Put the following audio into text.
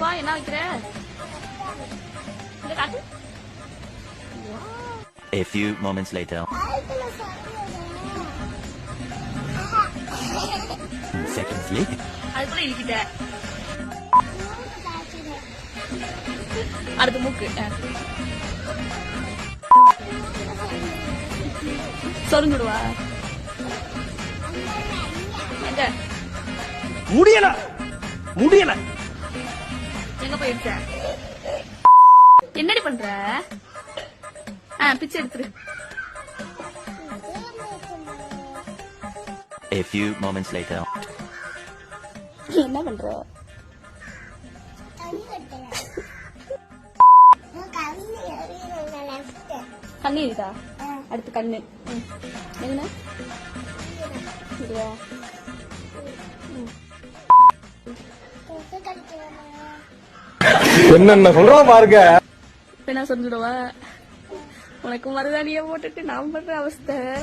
பா என்ன வைக்கிற? இங்க காட்டு? A few moments later. Seconds later. அதுக்குள்ள இருக்கிட்ட அடுத்து மூக்கு. எங்க? முடியல. முடியல. எங்க போயிடுச்ச என்னடி பண்ற? ஆ பிச்சை எடுத்துரு. A few moments later. என்ன பண்ற? கண்ணு இருக்கா அடுத்து கண்ணு. சரியா என்னென்ன சொல்றோம் பாருங்க. என்ன சொல்லிடுவா? உனக்கு மருதாணிய போட்டுட்டு நான் பண்ற அவஸ்தான்